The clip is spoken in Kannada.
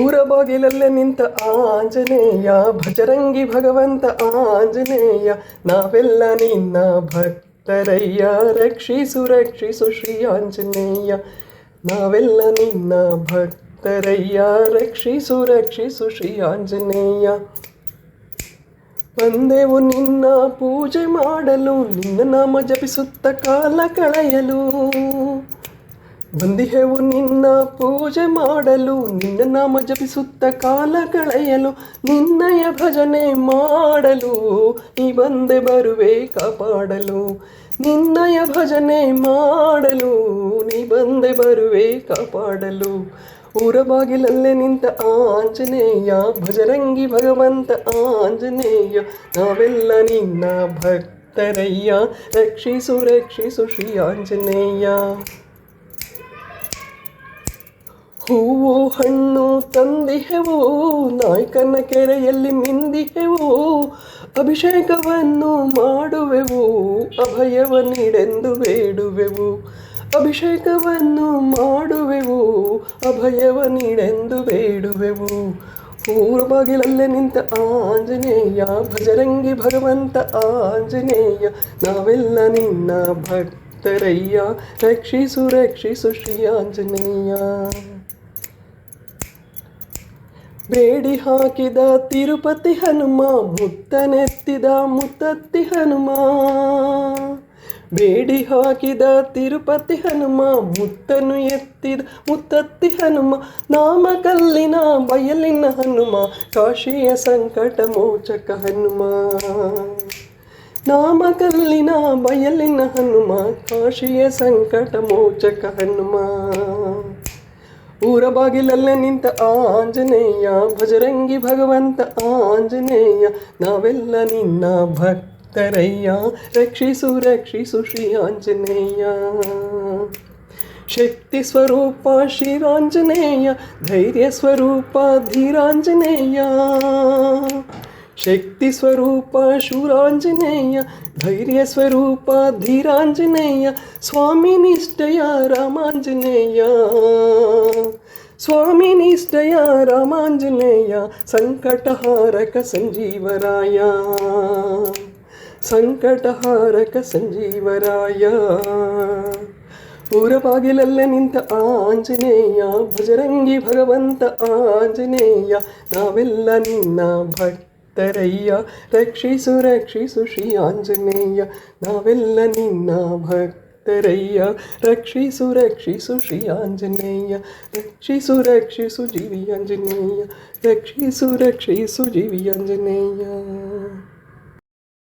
ಊರ ಬಾಗಿಲಲ್ಲೇ ನಿಂತ ಆಂಜನೇಯ, ಭಜರಂಗಿ ಭಗವಂತ ಆಂಜನೇಯ, ನಾವೆಲ್ಲ ನಿನ್ನ ಭಕ್ತರಯ್ಯ, ರಕ್ಷಿಸು ರಕ್ಷಿಸು ಶ್ರೀ ಆಂಜನೇಯ. ನಾವೆಲ್ಲ ನಿನ್ನ ಭಕ್ತರಯ್ಯ, ರಕ್ಷಿಸು ರಕ್ಷಿಸು ಶ್ರೀ ಆಂಜನೇಯ. ಬಂದೆವು ನಿನ್ನ ಪೂಜೆ ಮಾಡಲು, ನಿನ್ನ ನಾಮ ಜಪಿಸುತ್ತ ಕಾಲ ಕಳೆಯಲು. ಬಂದಿಹೆವು ನಿನ್ನ ಪೂಜೆ ಮಾಡಲು, ನಿನ್ನ ನಾಮ ಜಪಿಸುತ್ತ ಕಾಲ ಕಳೆಯಲು, ನಿನ್ನಯ ಭಜನೆ ಮಾಡಲು ನೀ ಬಂದೆ ಬರುವೆ ಕಾಪಾಡಲು, ನಿನ್ನಯ ಭಜನೆ ಮಾಡಲು ನೀ ಬಂದೆ ಬರುವೆ ಕಾಪಾಡಲು. ಊರ ಬಾಗಿಲಲ್ಲೇ ನಿಂತ ಆಂಜನೇಯ, ಭಜರಂಗಿ ಭಗವಂತ ಆಂಜನೇಯ, ನಾವೆಲ್ಲ ನಿನ್ನ ಭಕ್ತರಯ್ಯ. ರಕ್ಷಿಸು ರಕ್ಷಿಸು ಶ್ರೀ ಆಂಜನೇಯ. ಹೂವು ಹಣ್ಣು ತಂದಿಹೆವು, ನಾಯ್ಕನ ಕೆರೆಯಲ್ಲಿ ಮಿಂದಿಹೆವು, ಅಭಿಷೇಕವನ್ನು ಮಾಡುವೆವು, ಅಭಯವ ನೀಡೆಂದು ಬೇಡುವೆವು. ಅಭಿಷೇಕವನ್ನು ಮಾಡುವೆವು, ಅಭಯವ ನೀಡೆಂದು ಬೇಡುವೆವು. ಊರ ಬಾಗಿಲಲ್ಲೇ ನಿಂತ ಆಂಜನೇಯ, ಭಜರಂಗಿ ಭಗವಂತ ಆಂಜನೇಯ, ನಾವೆಲ್ಲ ನಿನ್ನ ಭಕ್ತರಯ್ಯ. ರಕ್ಷಿಸು ರಕ್ಷಿಸು ಶ್ರೀ ಆಂಜನೇಯ. ಬೇಡಿ ಹಾಕಿದ ತಿರುಪತಿ ಹನುಮ, ಮುತ್ತನೆತ್ತಿದ ಮುತ್ತತ್ತಿ ಹನುಮ. ಬೇಡಿ ಹಾಕಿದ ತಿರುಪತಿ ಹನುಮ ಮುತ್ತನು ಎತ್ತಿದ ಮುತ್ತತ್ತಿ ಹನುಮ. ನಾಮಕಲ್ಲಿನ ಬಯಲಿನ ಹನುಮ, ಕಾಶಿಯ ಸಂಕಟ ಮೋಚಕ ಹನುಮ. ನಾಮಕಲ್ಲಿನ ಬಯಲಿನ ಹನುಮ, ಕಾಶಿಯ ಸಂಕಟ ಮೋಚಕ ಹನುಮ. ಊರ ಬಾಗಿಲಲ್ಲೇ ನಿಂತ ಆಂಜನೇಯ, ಭಜರಂಗಿ ಭಗವಂತ ಆಂಜನೇಯ, ನಾವೆಲ್ಲ ನಿನ್ನ ಭಕ್ತರಯ್ಯ. ರಕ್ಷಿಸು ರಕ್ಷಿಸು ಶ್ರೀ ಆಂಜನೇಯ. ಶಕ್ತಿ ಸ್ವರೂಪ ಶ್ರೀರಾಂಜನೇಯ, ಧೈರ್ಯ ಸ್ವರೂಪ ಧೀರಾಂಜನೇಯ. ಶಕ್ತಿ ಸ್ವರೂಪ ಶೂರಾಂಜನೇಯ ಧೈರ್ಯ ಸ್ವರೂಪ ಧೀರಾಂಜನೇಯ, ಸ್ವಾಮಿ ನಿಷ್ಠೆಯ ರಾಮಾಂಜನೇಯ. ಸ್ವಾಮಿ ನಿಷ್ಠೆಯ ರಾಮಾಂಜನೇಯ, ಸಂಕಟಹಾರಕ ಸಂಜೀವರಾಯ. ಸಂಕಟಹಾರಕ ಸಂಜೀವರಾಯ. ಊರ ಬಾಗಿಲಲ್ಲೇ ನಿಂತ ಆಂಜನೇಯ, ಭಜರಂಗಿ ಭಗವಂತ ಆಂಜನೇಯ, ನಾವೆಲ್ಲ ನಿನ್ನ ಭಕ್ತರಯ್ಯ ರಕ್ಷಿಸು ರಕ್ಷಿಸು ಶ್ರೀ ಆಂಜನೇಯ ನಾವೆಲ್ಲ ನಿನ್ನ ಭಕ್ತರಯ್ಯ ರಕ್ಷಿಸು ರಕ್ಷಿಸು ಶ್ರೀ ಆಂಜನೇಯ ರಕ್ಷಿಸು ರಕ್ಷಿಸು ಜೀವಿ ಆಂಜನೇಯ ರಕ್ಷಿಸು ರಕ್ಷಿಸು ಜೀವಿ ಆಂಜನೇಯ